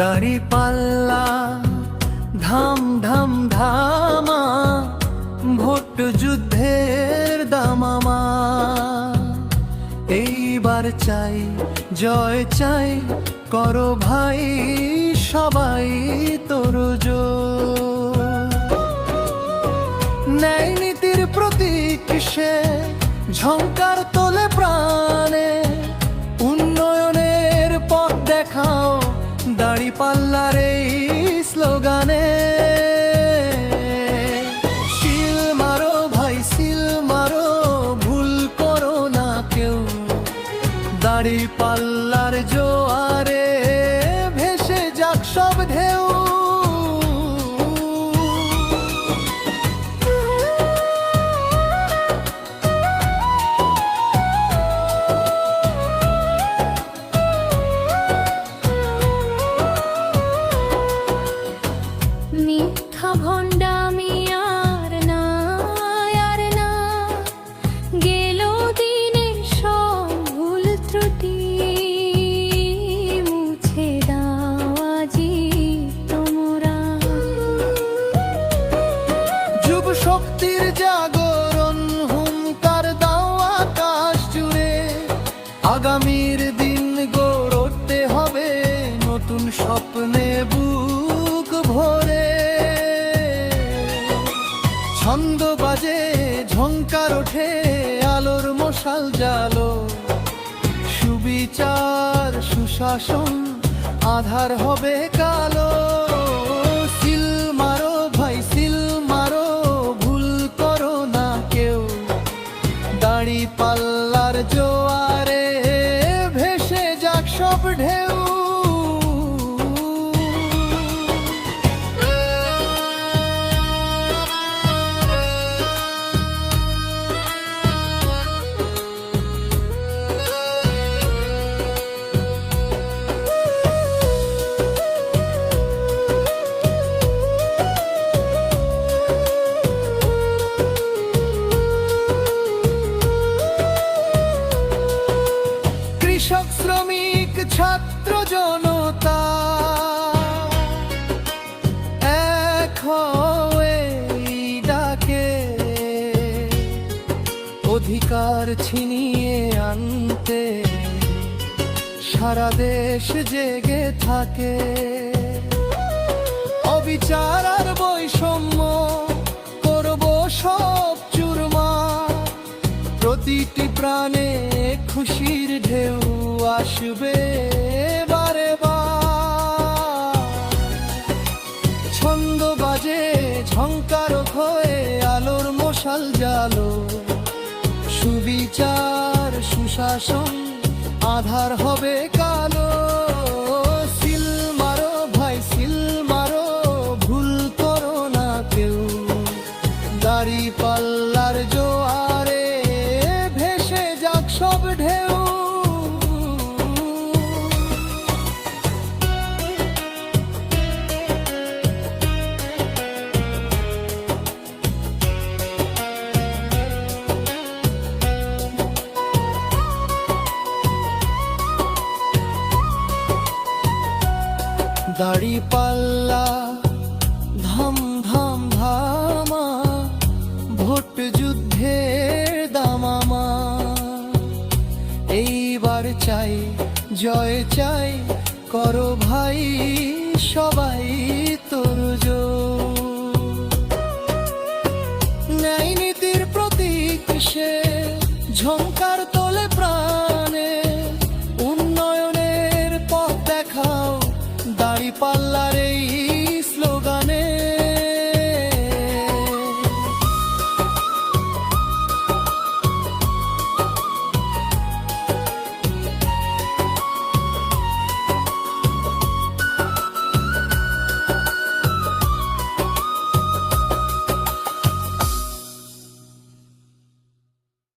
দাড়ি পাল্লা, ধাম ধাম ধামা, ভোট যুদ্ধের দামামা। এইবার চাই, জয় চাই, করো ভাই, সবাই তোর ন্যায় নীতির প্রতীক সে ঝঙ্কার পাল্লার এই স্লোগানে। ভুল না কেউ। দাড়ি পাল্লার জোয়ারে ভণ্ডামি আর না। আর গেল দিনের সব ভুল ত্রুটি, মুছে দাও আজি তোমরা। যুব শক্তির জাগরণ, হুঙ্কার দাও আকাশ জুড়ে। আগামীর দিন গড়তে হবে নতুন স্বপ্নে বুক ভরে। ছন্দ বাজে ঝঙ্কার ওঠে, আলোর মশাল জালো। সুবিচার, সুশাসন, আধার হবে কালো। সিল মারো ভাই, সিল মারো, ভুল করো না কেউ। দাড়ি পাল্লার জোয়ারে ভেসে যাক সব ঢেউ। কৃষক শ্রমিক ছাত্র জনতা ডাকে। অধিকার ছিনিয়ে আনতে সারা দেশ জেগে থাকে। অবিচার খুশির ঢেউ আসবে বারে ছন্দ বাজে ঝঙ্কার হয়ে আলোর মশাল জালো। সুবিচার, সুশাসন, আধার হবে দাড়ি পাল্লা ধম ধম ধামা ভোট যুদ্ধের দামামা। এইবার চাই জয় চাই করো ভাই।